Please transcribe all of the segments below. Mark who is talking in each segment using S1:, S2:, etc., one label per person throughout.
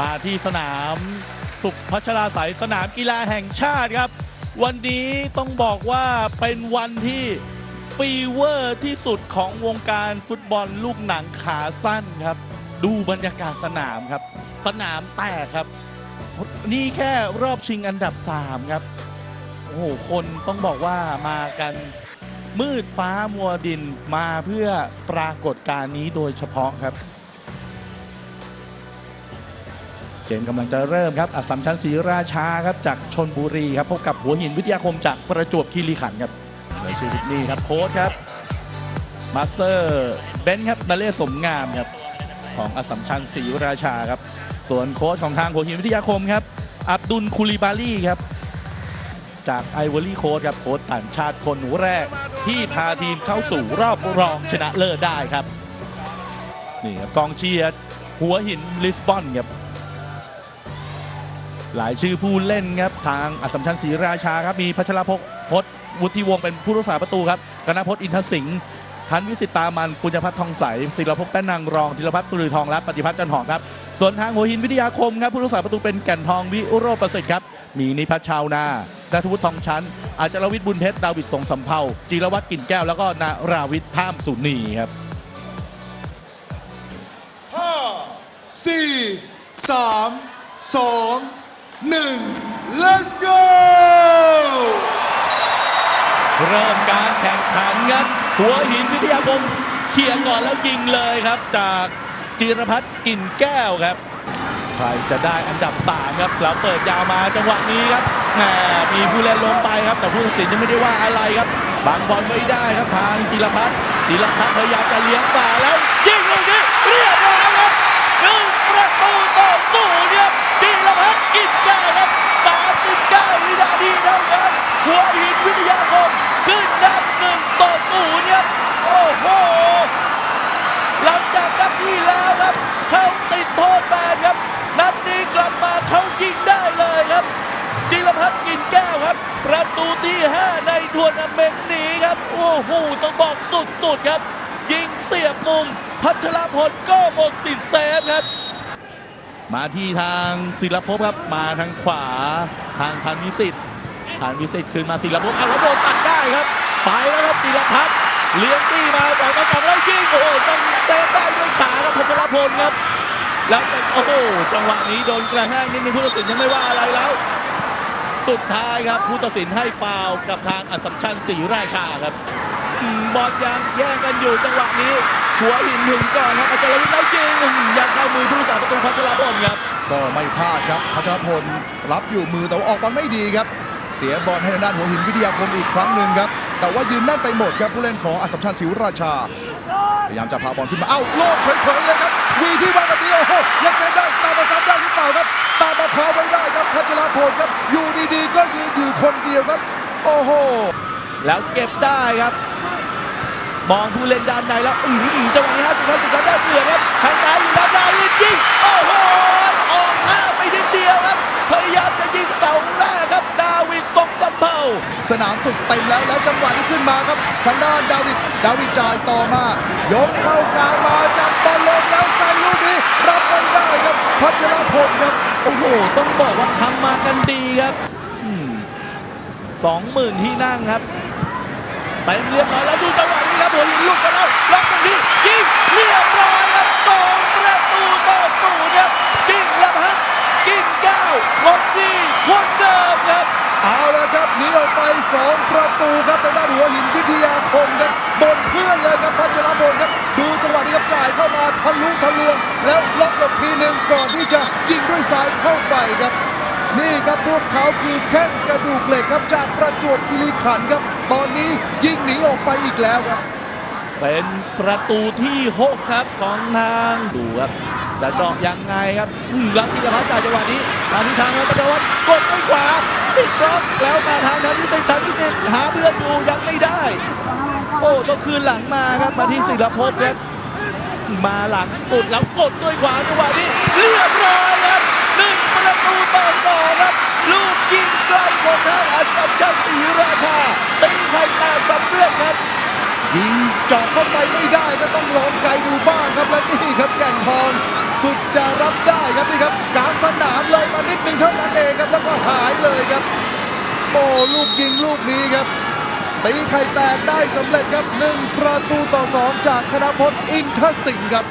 S1: มาที่สนามสุขพัชราสายสนามกีฬาแห่งชาติครับ วันนี้ต้องบอกว่าเป็นวันที่ฟีเวอร์ที่สุดของวงการฟุตบอลลูกหนังขาสั้นครับ ดูบรรยากาศสนามครับ สนามแตกครับ นี่แค่รอบชิงอันดับ 3 ครับ โอ้โห คนต้องบอกว่ามากันมืดฟ้ามัวดินมาเพื่อปรากฏการณ์นี้โดยเฉพาะครับ เกมกำลังจะเริ่มครับอัสสัมชัญศรีราชาครับจากชนบุรีครับพบกับหัวหินวิทยาคมจากประจวบคีรีขันธ์ครับในชีวิตนี้ครับโค้ชครับมาสเตอร์เบนครับนาเล่สมงามครับของอัสสัมชัญศรีราชาครับ ส่วนโค้ชของทางหัวหินวิทยาคมครับ อับดุลคูลิบาลีครับ จากไอวอรี่โค้ชครับโค้ชต่างชาติคนแรกที่พาทีมเข้าสู่รอบรองชนะเลิศได้ครับนี่ครับกองเชียร์หัวหินลิสบอนครับ หลายชื่อผู้เล่นครับทางอัสสัมชัญศรีราชาครับมีพัชรพงศ์พจน์วุฒิวงศ์เป็นผู้รักษาประตูครับกนพจน์อินทสิงห์พันวิสิตตามันปุญญพัฒน์ทองใสศิลภพแป้นนางรองธีรพัฒน์ตุลือทองและปฏิพัฒน์จันหอมครับ ส่วนทางหัวหินวิทยาคมครับผู้รักษาประตูเป็นแก่นทองวิโรประสิทธิ์ครับ มีนิพัชชาวนานัทวุฒิทองชั้น อาจารวิทย์บุญเพชรดาวิดสงสำเภาจิรวัตรกิ่นแก้วแล้วก็นาราวิทย์ท่ามสุนีครับ
S2: ห้าสี่สามสอง หนึ่ง let's go
S1: เริ่มการแข่งขันครับ หัวหินวิทยาคมเคลียก่อนแล้วยิงเลยครับ จากจิรพัฒน์กลิ่นแก้วครับ ใครจะได้อันดับ 3 ครับ แล้วเปิดยาวมาจังหวะนี้ครับแหมมีผู้เล่นล้มไปครับ แต่ผู้ตัดสินยังไม่ได้ว่าอะไรครับบางบอลไม่ได้ครับทางจิรพัฒน์จิรพัฒน์พยายามจะเลี้ยงป่าแล้วยิงลูกนี้เรียบร้อยครับหนึ่งประตูต่อศู จิน์กลิ่นแก้วครับ39วินาทีเท่านั้นหัวหินวิทยาคมขึ้นนำหนึ่งต่อศูนย์ครับโอ้โหหลังจากนัดที่แล้วครับเขาติดโทษแบนครับ นัดนี้กลับมาเขายิงได้เลยครับ จิรพัฒน์กินแก้วครับ ประตูที่ 5 ในทัวร์นาเมนต์นี้ครับ โอ้โหต้องบอกสุดๆครับ ยิงเสียบมุม พัชรพลก็หมดสิทธิ์เซฟครับ มาที่ทางศิลปภพครับมาทางขวาทางพันวิสิทธิ์พันวิสิทธิ์คืนมาศิลปภพเอาแล้วโดนตัดได้ครับ ไปแล้วครับศิลพัฒน์เลี้ยงตี้มาสองต่อสองแล้วยิงโอ้โหต้องเซฟได้ด้วยขาครับพัชรพลครับ แล้วแต่โอ้โหจังหวะนี้โดนกระแทกนิดนึงผู้ตัดสินยังไม่ว่าอะไรแล้ว สุดท้ายครับผู้ตัดสินให้ฟาวกับทางอัสสัมชัญศรีราชาครับบอลยังแย่งกันอยู่จังหวะนี้ หัวหินถึงก่อนครับอาจารย์วิทย์แล้ว ยังเข้ามือผู้รักษาประตูพัชรพลครับ
S2: ก็ไม่พลาดครับพัชรพลรับอยู่มือแต่ว่าออกบอลไม่ดีครับ เสียบอลให้ทางด้านหัวหินวิทยาคมอีกครั้งหนึ่งครับ แต่ว่ายืนแน่นไปหมดครับผู้เล่นของอัสสัมชัญศรีราชา พยายามจะพาบอลขึ้นมา เอ้าโล่งเฉยๆเลยครับ วีที่วางแบบนี้โอ้โหยังเซฟได้ตามมาซ้ำได้หรือเปล่าครับ ตามมาคว้าไว้ได้ครับพัชรพลครับ อยู่ดีๆ ก็ยืนอยู่คนเดียวครับ โอ้โห
S1: แล้วเก็บได้ครับ มองผู้เล่นด้านในแล้วอือจังหวะนี้ครับสุดท้ายสุดท้ายได้เปลี่ยนครับทางซ้ายอยู่แล้วดาวิดยิงโอ้โหออกข้างไปนิดเดียวครับพยายามจะยิงเสาแรกครับดาวิดทรงสำเภา
S2: สนามสุดเต็มแล้วแล้วจังหวะที่ขึ้นมาครับทางด้านดาวิดดาวิดจ่ายต่อมายกเข้ากลางมาจับบอลลงแล้วใส่ลูกนี้รับไม่ได้ครับพัชรพลครับ
S1: โอ้โห ต้องบอกว่าทำมากันดีครับสองหมื่นที่นั่งครับเต็มเรียบร้อยแล้วดูจังหวะ นี้ครับหัวหินลุกมาแล้วล็อกตรงนี้ยิงเรียบร้อยครับสองประตูต่อศูนย์ครับจิงละพัฒน์กินเก้าคนดีคนเดิมครับ
S2: เอาละครับหนีออกไป2ประตูครับทางด้านหัวหินวิทยาคมครับบนเพื่อนเลยครับพัชรพลครับดูจังหวะนี้ครับจ่ายเข้ามาทะลุทะลวง แล้วล็อกหลบทีหนึ่งก่อนที่จะยิงด้วยซ้ายเข้าไปครับนี่ครับพวกเขาคือแข้งกระดูกเหล็กครับจากประจวบคีรีขันธ์ครับ ตอนนี้ยิงหนีออกไปอีกแล้วครับ
S1: เป็นประตูที่6ครับของทางดูครับจะเจาะยังไงครับรับพิจารณาจาจังหวะนี้มาที่ทางแล้วประวัติกดด้วยขวาติดบล็อกแล้วมาทางนั้นที่ติดทางที่ติดหาเพื่อนอยู่ยังไม่ได้ โอ้ต้องคืนหลังมาครับมาที่ศิลภพครับมาหลังสุดแล้วกดด้วยขวาจังหวะนี้เรียบร้อยครับหนึ่งประตูต่อสองครับ ลูกยิงไกลของทางอัสสัมชัญศรีราชาตีไข่ตกสำเร็จครับ
S2: ยิงเจาะเข้าไปไม่ได้ก็ต้องลองไกลดูบ้างครับและนี่ครับแก่นทองสุดจะรับได้ครับนี่ครับกแล้วก็หายเลยครับโอ้ลูกยิงลูกนี้ครับตีไข่แตกได้สำเร็จครับหนึ่งประตูต่อสองจากธนพลอินทสิงห์ครับ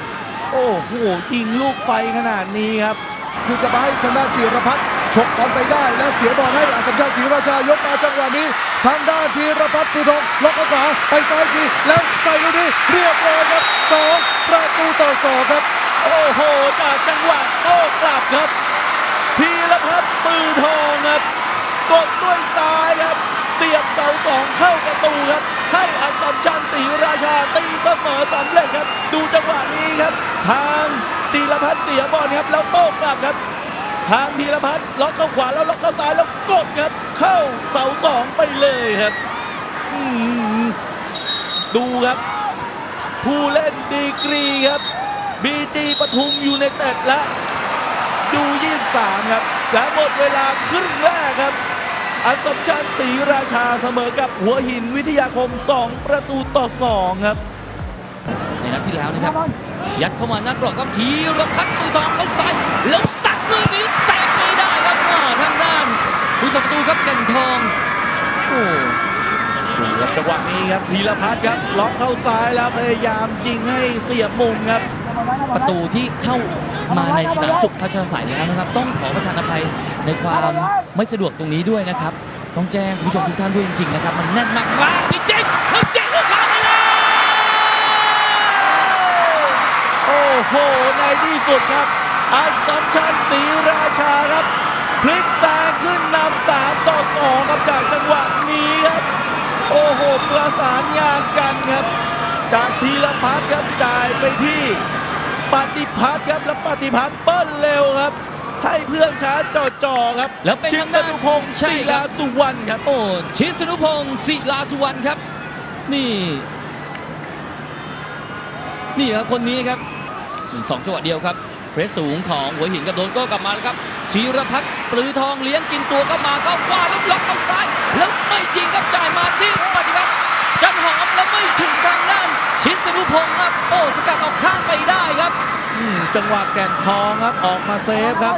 S1: โอ้โหยิงลูกไฟขนาดนี้ครับ
S2: คือกลับมาให้ทางด้านจีรพัฒน์ ฉกบอลไปได้และเสียบอลให้อัศมชัยศรีราชายกมาจังหวะนี้ ทางด้านธีรพัฒน์ปูทองล็อกขาขวาไปซ้ายทีแล้วใส่ลูกนี้เรียบร้อยครับสองประตูต่อสองครับ
S1: โอ้โห จากจังหวะโต้กลับครับพีรพัฒน์ปือทองครับกดด้วยซ้ายครับเสียบเสาสองเข้าประตูครับ ให้อัศสมชัญศรีราชาตีเสมอสำเร็จครับ ดูจังหวะนี้ครับ ทางจีรพัฒน์เสียบอลครับแล้วโต้กลับครับ ทางธีรพัฒน์ล็อกเข้าขวาแล้วล็อกเข้าซ้ายแล้วกดครับ เข้าเสาสองไปเลยครับดูครับ ผู้เล่นดีกรีครับบีจีปทุมอยูไนเต็ดและดู23ครับ และหมดเวลาครึ่งแรกครับ อัศมชัญศรีราชาเสมอกับหัวหินวิทยาคม 2 ประตูต่อ 2 ครับ
S3: ในนัดที่แล้วนะครับ ยัดเข้ามาหน้ากรอบครับธีรพัฒน์มือทองเข้าซ้าย แล้วสัดลูกนี้แซงไม่ได้ครับอ่าทางด้านผู้สัประตูครับแก่นทอง โอ้
S1: ดูครับ จังหวะนี้ครับธีรพัฒน์ครับล็อกเข้าซ้ายแล้วพยายามยิงให้เสียบมุมครับ
S3: ประตูที่เข้ามาในสนามสุขพัชรสายแล้วนะครับ ต้องขอประทานอภัยในความไม่สะดวกตรงนี้ด้วยนะครับ ต้องแจ้งคุณผู้ชมทุกท่านด้วยจริงๆนะครับ มันแน่นมากมากจริงๆแล้วเจ๋งลูกเข้าไปเลย
S1: โอ้โหในที่สุดครับอัสสัมชัญศรีราชาครับพลิกแซงขึ้นนำสามต่อสองครับจากจังหวะนี้ครับ โอ้โหประสานงานกันครับ จากธีรพัฒน์ครับจ่ายไปที่ปฏิพัฒน์ครับแล้วปฏิพัฒน์เปิ้ลเร็วครับ ให้เพื่อนช้าจ่อๆครับ
S3: แล้วเป็น
S1: ชิ
S3: ทาง
S1: ส
S3: ด้าน
S1: นุพงศ์
S3: ใช่
S1: ศิ
S3: ครั
S1: ลา
S3: บ
S1: สุวรรณครับ
S3: โอ้ชิสนุพงศ์ศิลาสุวรรณครับ นี่ นี่ครับคนนี้ครับหนึ่งสองจังหวะเดียวครับ เพรสสูงของหัวหินกับโดนโก้กลับมาแล้วครับธีรพัฒน์ปรือทองเลี้ยงกินตัวเข้ามาเข้าขวาแล้วล็อกเข้าซ้าย แล้วไม่ยิงครับจ่ายมาที่ปฏิวัติจันหอมแล้วไม่ถึงทางด้าน ชิสนุพงศ์ครับโอ้สกัดออกข้างไปได้ครับ
S1: อืมจังหวะแก่นทองครับออกมาเซฟครับ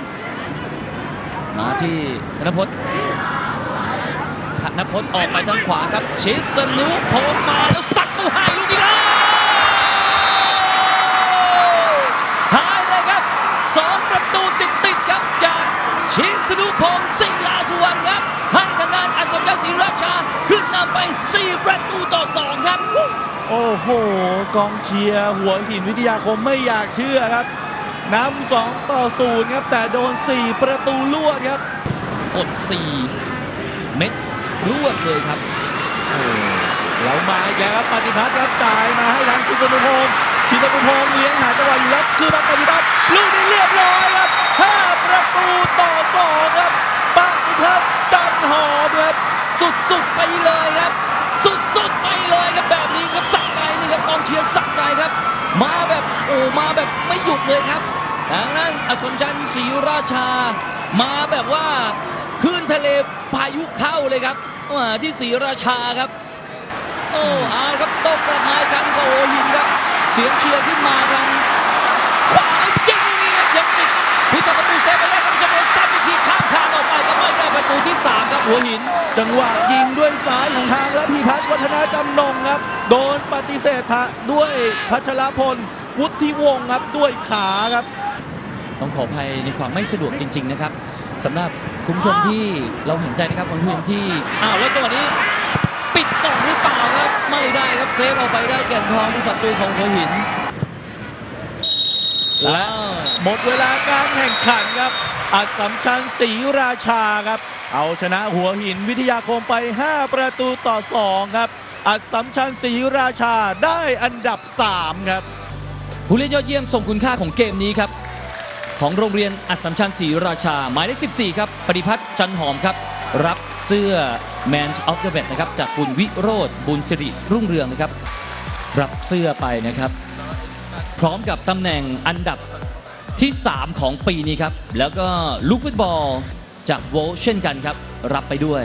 S3: มาที่ธนพจน์ธนพจน์ออกไปทางขวาครับ ชิสนุพงศ์มาแล้วสัดเข้าให้ลูกนี้แล้วหายเลยครับสองประตูติดติดๆครับจาก ชิสนุพงศ์ศิลาสุวรรณครับ ให้ทางด้านอัศมชัญศรีราชา ขึ้นนำไป 4 ประตูต่อ 2 ครับวู้
S1: โอ้โห กองเชียร์หัวหินวิทยาคมไม่อยากเชื่อครับนำสองต่อศูนย์ครับ แต่โดน 4 ประตูลวดครับ
S3: กด 4 เม็ดรวดเลยครับ
S1: แล้วมาอีกแล้วครับปฏิพัฒน์ครับจ่ายมาให้ทางชินนุพงศ์ชินนุพงศ์เลี้ยงหาจังหวะอยู่แล้วคือมาปฏิพัฒน์ลูกนี้เรียบร้อยครับ 5 ประตูต่อ 2 ครับปฏิพัฒน์จันหอมครับ
S3: สุดๆไปเลยครับ สุดๆไปเลยครับแบบนี้ครับสักใจนี่ครับกองเชียร์สักใจครับ มาแบบโอ้มาแบบไม่หยุดเลยครับทางนั้นอสมชัญศรีราชา มาแบบว่าขึ้นทะเลพายุเข้าเลยครับอ่าที่ศรีราชาครับโอ้อาครับตกกลับมากครั้งก็โอลินครับ เสียงเชียร์ขึ้นมาทาง หัวหิน
S1: จังหวะยิงด้วยซ้ายของทางและพิพัฒน์วัฒนาจำนงครับ โดนปฏิเสธทะด้วยพัชรพล วุฒิวงศ์ครับด้วยขาครับ
S3: ต้องขออภัยในความไม่สะดวกจริง ๆ นะครับสำหรับคุณผู้ชมที่เราเห็นใจนะครับคุณผู้ชมที่อ้าวแล้วจังหวะนี้ ปิดกล่องหรือเปล่าครับไม่ได้ครับเซฟเอาไปได้แก่นทองผู้ศัตรูของหัวหิน
S1: และหมดเวลาการแข่งขันครับ อัศมชัญศรีราชาครับ เอาชนะหัวหินวิทยาคมไป 5 ประตูต่อ 2 ครับ อัศมชัญศรีราชาได้อันดับ 3 ครับ
S3: ผู้เล่นยอดเยี่ยมส่งคุณค่าของเกมนี้ครับ ของโรงเรียนอัสสัมชัญศรีราชา หมายเลข 14 ครับปฏิพัฒน์จันหอมครับ รับเสื้อ Man of the Match นะครับ จากคุณวิโรธบุญสิริรุ่งเรืองนะครับ รับเสื้อไปนะครับ พร้อมกับตำแหน่งอันดับที่ 3 ของปีนี้ครับ แล้วก็ลูกฟุตบอล จากโวเช่นกันครับ รับไปด้วย